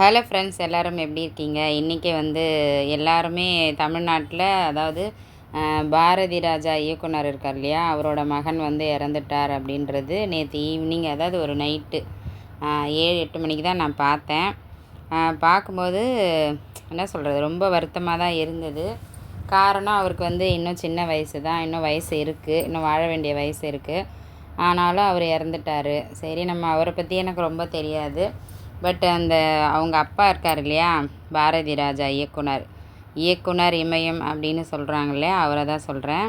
Hello friends எல்லோரும் எப்படி இருக்கீங்க? இன்றைக்கி வந்து எல்லாருமே தமிழ்நாட்டில் அதாவது பாரதி ராஜா இயக்குனர் இருக்கார் இல்லையா? அவரோட மகன் வந்து இறந்துட்டார் அப்படின்றது நேற்று ஈவினிங் அதாவது ஒரு நைட்டு ஏழு எட்டு மணிக்கு தான் நான் பார்த்தேன். பார்க்கும்போது என்ன சொல்கிறது ரொம்ப வருத்தமாக தான் இருந்தது. காரணம் அவருக்கு வந்து இன்னும் சின்ன வயசு தான் இன்னும் வயசு இருக்குது இன்னும் வாழ வேண்டிய வயசு இருக்குது ஆனாலும் அவர் இறந்துட்டார். சரி நம்ம அவரை பற்றி எனக்கு ரொம்ப தெரியாது. பட் அந்த அவங்க அப்பா இருக்கார் இல்லையா? பாரதி ராஜா இயக்குனர். இயக்குனர் இமயம் அப்படின்னு சொல்கிறாங்க இல்லையா? அவரை தான் சொல்கிறேன்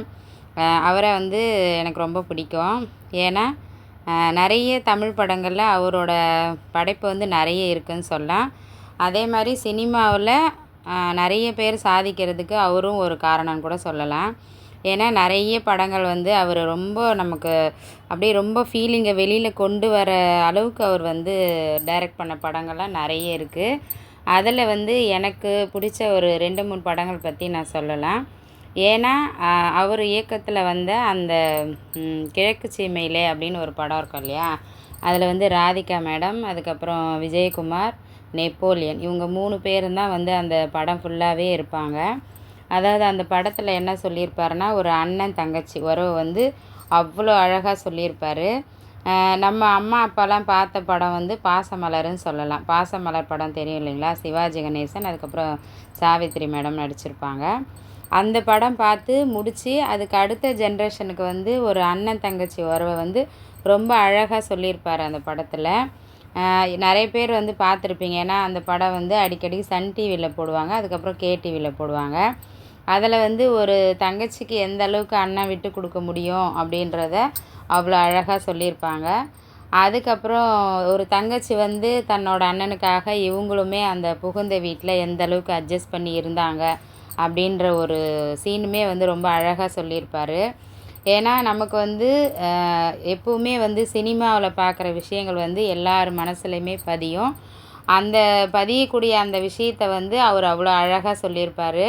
அவரை வந்து எனக்கு ரொம்ப பிடிக்கும். ஏன்னா நிறைய தமிழ் படங்களில் அவரோட படைப்பு வந்து நிறைய இருக்குதுன்னு சொல்லலாம். அதே மாதிரி சினிமாவில் நிறைய பேர் சாதிக்கிறதுக்கு அவரும் ஒரு காரணம்னு கூட சொல்லலாம். ஏன்னா நிறைய படங்கள் வந்து அவர் ரொம்ப நமக்கு அப்படியே ரொம்ப ஃபீலிங்கை வெளியில் கொண்டு வர அளவுக்கு அவர் வந்து டைரக்ட் பண்ண படங்கள்லாம் நிறைய இருக்குது அதில் வந்து எனக்கு பிடிச்ச ஒரு ரெண்டு மூணு படங்கள் பற்றி நான் சொல்லலாம். ஏன்னா அவர் இயக்கத்தில் வந்த அந்த கிழக்கு சீமையிலே அப்படின்னு ஒரு படம் இருக்கும் இல்லையா? அதில் வந்து ராதிகா மேடம் அதுக்கப்புறம் விஜயகுமார் நெப்போலியன் இவங்க மூணு பேரும் தான் வந்து அந்த படம் ஃபுல்லாகவே இருப்பாங்க. அதாவது அந்த படத்தில் என்ன சொல்லியிருப்பாருன்னா ஒரு அண்ணன் தங்கச்சி உறவு வந்து அவ்வளோ அழகாக சொல்லியிருப்பார். நம்ம அம்மா அப்பாலாம் பார்த்த படம் வந்து பாசமலர்னு சொல்லலாம். பாசமலர் படம் தெரியும் இல்லைங்களா? சிவாஜி கணேசன் அதுக்கப்புறம் சாவித்ரி மேடம் நடிச்சிருப்பாங்க. அந்த படம் பார்த்து முடித்து அதுக்கு அடுத்த ஜென்ரேஷனுக்கு வந்து ஒரு அண்ணன் தங்கச்சி உறவை வந்து ரொம்ப அழகாக சொல்லியிருப்பார் அந்த படத்தில். நிறைய பேர் வந்து பார்த்துருப்பீங்க. ஏன்னா அந்த படம் வந்து அடிக்கடி சன் டிவியில் போடுவாங்க அதுக்கப்புறம் கே டிவியில் போடுவாங்க. அதில் வந்து ஒரு தங்கச்சிக்கு எந்த அளவுக்கு அண்ணன் விட்டு கொடுக்க முடியும் அப்படின்றத அவ்வளோ அழகாக சொல்லியிருப்பாங்க. அதுக்கப்புறம் ஒரு தங்கச்சி வந்து தன்னோட அண்ணனுக்காக இவங்களுமே அந்த புகுந்த வீட்டில் எந்த அளவுக்கு அட்ஜஸ்ட் பண்ணி இருந்தாங்க அப்படின்ற ஒரு சீனுமே வந்து ரொம்ப அழகாக சொல்லியிருப்பார். ஏன்னா நமக்கு வந்து எப்போவுமே வந்து சினிமாவில் பார்க்குற விஷயங்கள் வந்து எல்லார் மனசுலையுமே பதியும். அந்த பதியக்கூடிய அந்த விஷயத்த வந்து அவர் அவ்வளோ அழகாக சொல்லியிருப்பார்.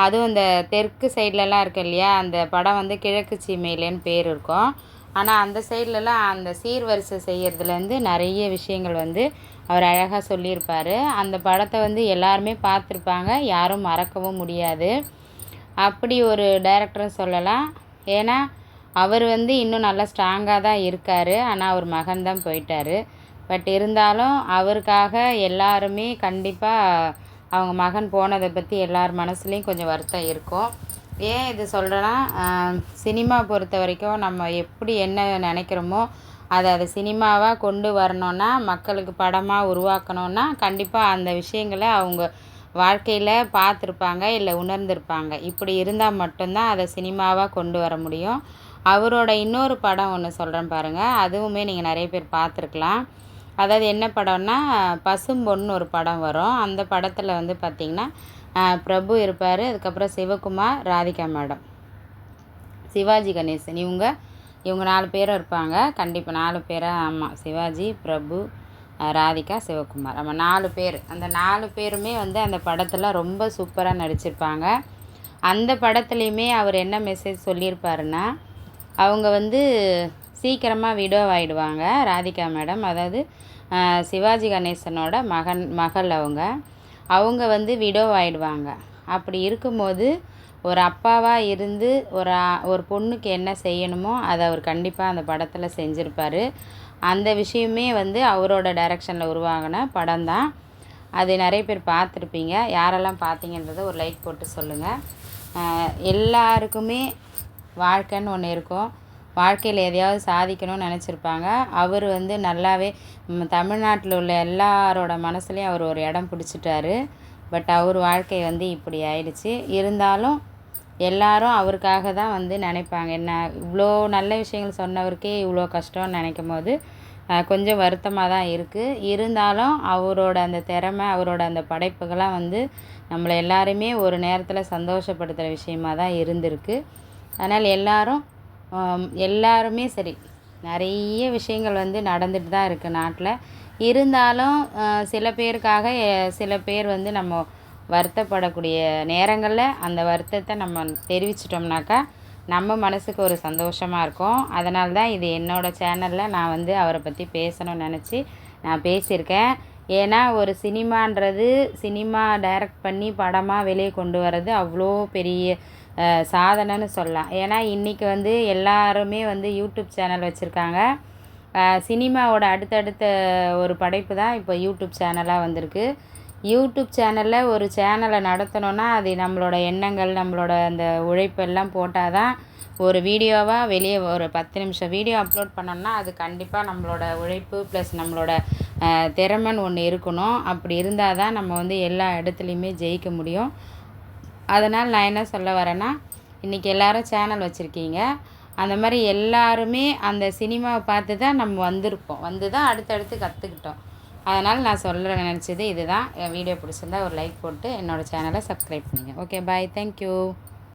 அதுவும் இந்த தெற்கு சைட்லலாம் இருக்கு இல்லையா அந்த படம் வந்து கிழக்கு சீமையிலேன்னு பேர் இருக்கும். ஆனால் அந்த சைட்லலாம் அந்த சீர்வரிசை செய்கிறதுலேருந்து நிறைய விஷயங்கள் வந்து அவர் அழகாக சொல்லியிருப்பார். அந்த படத்தை வந்து எல்லாருமே பார்த்துருப்பாங்க யாரும் மறக்கவும் முடியாது. அப்படி ஒரு டைரக்டரும் சொல்லலாம். ஏன்னா அவர் வந்து இன்னும் நல்லா ஸ்ட்ராங்காக தான் இருக்கார். ஆனால் அவர் மகன் தான் போயிட்டார். பட் இருந்தாலும் அவருக்காக எல்லாருமே கண்டிப்பாக அவங்க மகன் போனதை பற்றி எல்லார் மனசுலேயும் கொஞ்சம் வருத்தம் இருக்கும். ஏன் இது சொல்கிறேன்னா சினிமா பொறுத்த வரைக்கும் நம்ம எப்படி என்ன நினைக்கிறோமோ அதை அதை சினிமாவாக கொண்டு வரணுன்னா மக்களுக்கு படமாக உருவாக்கணுன்னா கண்டிப்பாக அந்த விஷயங்களை அவங்க வாழ்க்கையில் பார்த்துருப்பாங்க இல்லை உணர்ந்திருப்பாங்க. இப்படி இருந்தால் மட்டும்தான் அதை சினிமாவாக கொண்டு வர முடியும். அவரோட இன்னொரு படம் ஒன்று சொல்கிறேன் பாருங்கள் அதுவுமே நீங்கள் நிறைய பேர் பார்த்துருக்கலாம். அதாவது என்ன படம்னா பசும்பொன்னு ஒரு படம் வரும். அந்த படத்தில் வந்து பார்த்திங்கன்னா பிரபு இருப்பார். அதுக்கப்புறம் சிவகுமார் ராதிகா மேடம். சிவாஜி கணேசன். இவங்க இவங்க நாலு பேரும் இருப்பாங்க. கண்டிப்பாக நாலு பேராக ஆமாம் சிவாஜி பிரபு ராதிகா சிவகுமார். ஆமாம் நாலு பேர். அந்த நாலு பேருமே வந்து அந்த படத்தில் ரொம்ப சூப்பராக நடிச்சிருப்பாங்க. அந்த படத்துலையுமே அவர் என்ன மெசேஜ் சொல்லியிருப்பாருன்னா அவங்க வந்து சீக்கிரமாக விடோ ஆகிடுவாங்க ராதிகா மேடம் அதாவது சிவாஜி கணேசனோட மகன் மகள் அவங்க. அவங்க வந்து விடோ ஆகிடுவாங்க அப்படி இருக்கும்போது ஒரு அப்பாவாக இருந்து ஒரு ஒரு பொண்ணுக்கு என்ன செய்யணுமோ அதை அவர் கண்டிப்பாக அந்த படத்தில் செஞ்சுருப்பார். அந்த விஷயமே வந்து அவரோட டைரக்ஷனில் உருவாகின படம் தான். அது நிறைய பேர் பார்த்துருப்பீங்க. யாரெல்லாம் பார்த்தீங்கன்றத ஒரு லைக் போட்டு சொல்லுங்கள் எல்லாருக்குமே வாழ்க்கைன்னு ஒன்று இருக்கும். வாழ்க்கையில் எதையாவது சாதிக்கணும்னு நினச்சிருப்பாங்க. அவர் வந்து நல்லாவே தமிழ்நாட்டில் உள்ள எல்லாரோட மனசுலேயும் அவர் ஒரு இடம் பிடிச்சிட்டாரு. பட் அவர் வாழ்க்கை வந்து இப்படி ஆயிடுச்சு. இருந்தாலும் எல்லாரும் அவருக்காக தான் வந்து நினைப்பாங்க. என்ன இவ்வளோ நல்ல விஷயங்கள் சொன்னவருக்கே இவ்வளோ கஷ்டம்னு நினைக்கும் போது கொஞ்சம் வருத்தமாக தான் இருக்குது இருந்தாலும் அவரோட அந்த திறமை அவரோட அந்த படைப்புகள்லாம் வந்து நம்மளை எல்லாருமே ஒரு நேரத்தில் சந்தோஷப்படுத்துகிற விஷயமாக தான் இருந்திருக்கு. அதனால் எல்லோரும் எல்லாருமே சரி. நிறைய விஷயங்கள் வந்து நடந்துட்டு தான் இருக்குது நாட்டில். இருந்தாலும் சில பேருக்காக சில பேர் வந்து நம்ம வருத்தப்படக்கூடிய நேரங்களில் அந்த வருத்தத்தை நம்ம தெரிவிச்சிட்டோம்னாக்கா நம்ம மனதுக்கு ஒரு சந்தோஷமாக இருக்கும். அதனால தான் இது என்னோடய சேனலில் நான் வந்து அவரை பற்றி பேசணும்னு நினச்சி நான் பேசியிருக்கேன். ஏன்னா ஒரு சினிமான்றது சினிமா டைரக்ட் பண்ணி படமாக வெளியே கொண்டு வர்றது அவ்வளோ பெரிய சாதனைன்னு சொல்லலாம். ஏன்னா இன்றைக்கி வந்து எல்லாருமே வந்து யூடியூப் சேனல் வச்சுருக்காங்க. சினிமாவோட அடுத்தடுத்த ஒரு படைப்பு தான் இப்போ யூடியூப் சேனலாக வந்திருக்கு. யூடியூப் சேனலில் ஒரு சேனலை நடத்தணும்னா அது நம்மளோட எண்ணங்கள் நம்மளோட அந்த உழைப்பெல்லாம் போட்டால் தான் ஒரு வீடியோவாக வெளியே ஒரு பத்து நிமிஷம் வீடியோ அப்லோட் பண்ணோம்னா அது கண்டிப்பாக நம்மளோட உழைப்பு ப்ளஸ் நம்மளோட திறமைன்னு ஒன்று இருக்கணும். அப்படி இருந்தால் தான் நம்ம வந்து எல்லா இடத்துலையுமே ஜெயிக்க முடியும். அதனால் நான் என்ன சொல்ல வரேன்னா இன்றைக்கி எல்லோரும் சேனல் வச்சுருக்கீங்க. அந்த மாதிரி எல்லாருமே அந்த சினிமாவை பார்த்து தான் நம்ம வந்திருப்போம். வந்து தான் அடுத்தடுத்து கற்றுக்கிட்டோம் அதனால் நான் சொல்ல நினச்சது இதுதான். என் வீடியோ பிடிச்சிருந்தா ஒரு லைக் போட்டு என்னோடய சேனலை சப்ஸ்கிரைப் பண்ணுங்கள் ஓகே பாய் தேங்க்யூ